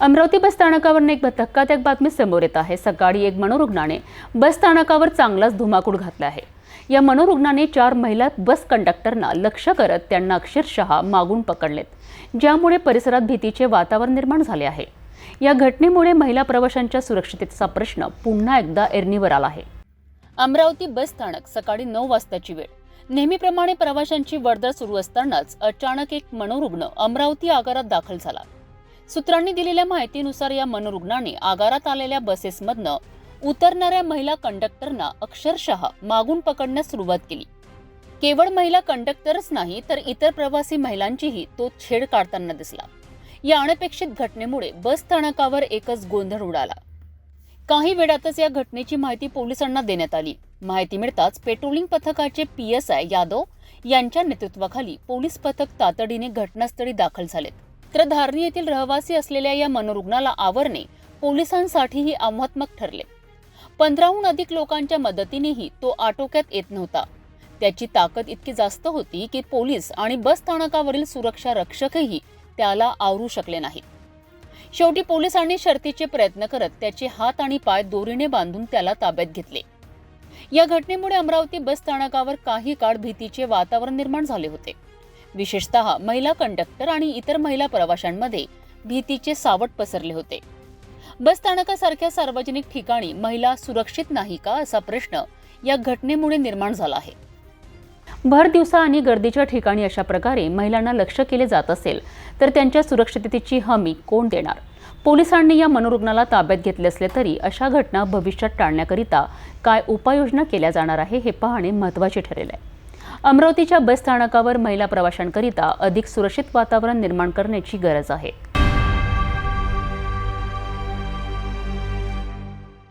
अमरावती बस स्थानकावरून एक धक्कादायक बातमी समोर येत आहे. सकाळी एक मनोरुग्णाने बस स्थानकावर चांगलाच धुमाकूळ घातला आहे. या मनोरुग्णाने चार महिला बस कंडक्टरना लक्ष करत त्यांना अक्षरशः मागून पकडलेत ज्यामुळे परिसरात भीतीचे वातावरण निर्माण झाले आहे. या घटनेमुळे महिला प्रवाशांच्या सुरक्षिततेचा प्रश्न पुन्हा एकदा एरणीवर आला आहे. अमरावती बस स्थानक सकाळी नऊ वाजताची वेळ. नेहमीप्रमाणे प्रवाशांची वर्दळ सुरू असतानाच अचानक एक मनोरुग्ण अमरावती आगारात दाखल झाला. सूत्रांनी दिलेल्या माहितीनुसार या मनोरुग्णाने आगारात आलेल्या बसेसमधनं उतरणाऱ्या महिला कंडक्टरना अक्षरशः मागून पकडण्यास सुरुवात केली. केवळ महिला कंडक्टरच नाही तर इतर प्रवासी महिलांचीही तो छेड काढताना दिसला. या अनपेक्षित घटनेमुळे बस स्थानकावर एकच गोंधळ उडाला. काही वेळातच या घटनेची माहिती पोलिसांना देण्यात आली. माहिती मिळताच पेट्रोलिंग पथकाचे पी एस आय यादव यांच्या नेतृत्वाखाली पोलीस पथक तातडीने घटनास्थळी दाखल झालेत. तर धारणी येथील रहिवासी असलेल्या या मनोरुग्णाला आवरणे पोलिसांसाठीही आव्हात्मक ठरले. पंधराहून अधिक लोकांच्या मदतीनेही तो आटोक्यात येत नव्हता. त्याची ताकद इतकी जास्त होती की पोलीस आणि बस स्थानकावरील सुरक्षा रक्षकही त्याला आवरू शकले नाहीत. शेवटी पोलिसांनी शर्तीचे प्रयत्न करत त्याचे हात आणि पाय दोरीने बांधून त्याला ताब्यात घेतले. या घटनेमुळे अमरावती बस स्थानकावर काही काळ भीतीचे वातावरण निर्माण झाले होते. विशेषतः महिला कंडक्टर आणि इतर महिला प्रवाशांमध्ये भीतीचे सावट पसरले होते. बस स्थानकासारख्या सार्वजनिक ठिकाणी महिला सुरक्षित नाही का असा प्रश्न या घटनेमुळे निर्माण झाला आहे. भर दिवसा आणि गर्दीच्या ठिकाणी अशा प्रकारे महिलांना लक्ष केले जात असेल तर त्यांच्या सुरक्षिततेची हमी कोण देणार? पोलिसांनी या मनोरुग्णाला ताब्यात घेतले असले तरी अशा घटना भविष्यात टाळण्याकरिता काय उपाययोजना केल्या जाणार आहे हे पाहणे महत्त्वाचे ठरेल आहे. अमरावतीच्या बस स्थानकावर महिला प्रवाशांकरिता अधिक सुरक्षित वातावरण निर्माण करण्याची गरज आहे.